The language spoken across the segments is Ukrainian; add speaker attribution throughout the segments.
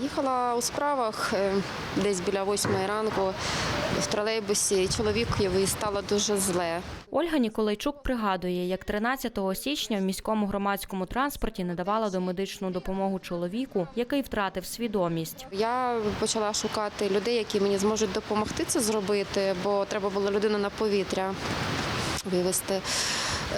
Speaker 1: Їхала у справах е, десь біля восьмої ранку в тролейбусі. і Чоловікові стало дуже зле.
Speaker 2: Ольга Ніколайчук пригадує, як 13 січня в міському громадському транспорті надавала домедичну допомогу чоловіку, який втратив свідомість.
Speaker 1: Я почала шукати людей, які мені зможуть допомогти це зробити, бо треба було людину на повітря вивезти.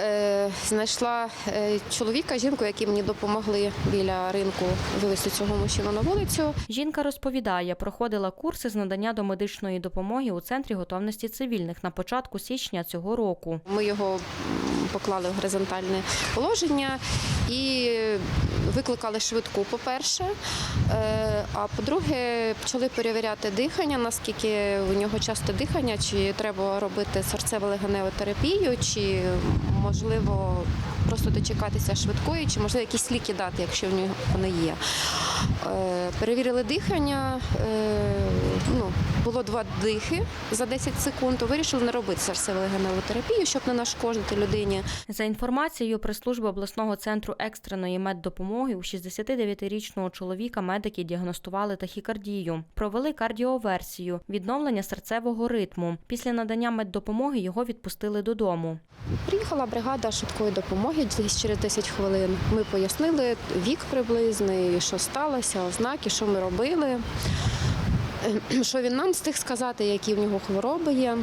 Speaker 1: Е, Знайшла е, чоловіка, жінку, які мені допомогли біля ринку вивезти цього мужчину на вулицю.
Speaker 2: Жінка розповідає, проходила курси з надання до медичної допомоги у центрі готовності цивільних на початку січня цього року.
Speaker 1: Ми його поклали в горизонтальне положення і викликали швидку, по-перше. Е, А по-друге, почали перевіряти дихання, наскільки у нього часто дихання, чи треба робити серцево-легеневу терапію, чи можливо просто дочекатися швидкої, чи можливо якісь ліки дати, якщо в нього вони є. Е, Перевірили дихання. е, Ну, було два дихи за 10 секунд. Вирішили не робити серцево-легеневу терапію, щоб не нашкодити людині.
Speaker 2: За інформацією прес-служби обласного центру екстреної меддопомоги, у 69-річного чоловіка медики діагностували тахікардію, провели кардіоверсію, відновлення серцевого ритму. Після надання меддопомоги його відпустили додому.
Speaker 1: Приїхала бригада швидкої допомоги десь через 10 хвилин. Ми пояснили вік приблизний, що сталося, ознаки, що ми робили, Е, що він нам встиг сказати, які в нього хвороби є.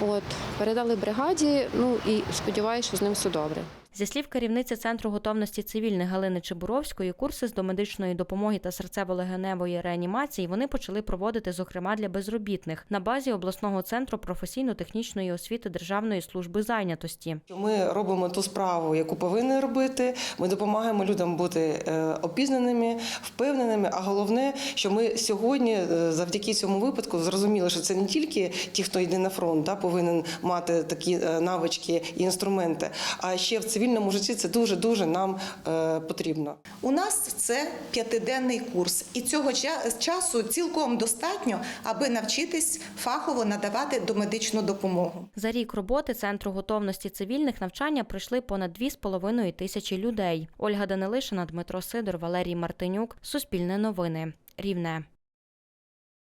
Speaker 1: От, передали бригаді, ну і сподіваюся, що з ним все добре.
Speaker 2: Зі слів керівниці центру готовності цивільних Галини Чебуровської, курси з домедичної допомоги та серцево-легеневої реанімації вони почали проводити, зокрема для безробітних, на базі обласного центру професійно-технічної освіти Державної служби зайнятості.
Speaker 3: Ми робимо ту справу, яку повинні робити. Ми допомагаємо людям бути е, обізнаними, впевненими. А головне, що ми сьогодні, е, завдяки цьому випадку, зрозуміли, що це не тільки ті, хто йде на фронт, да, повинен мати такі е, навички і інструменти, а ще в цивільному житті це дуже дуже нам е, потрібно.
Speaker 4: У нас це п'ятиденний курс, і цього ча- часу цілком достатньо, аби навчитись фахово надавати домедичну допомогу.
Speaker 2: За рік роботи центру готовності цивільних навчання пройшли понад 2,5 тисячі людей. Ольга Данилишина, Дмитро Сидор, Валерій Мартинюк. Суспільне новини. Рівне.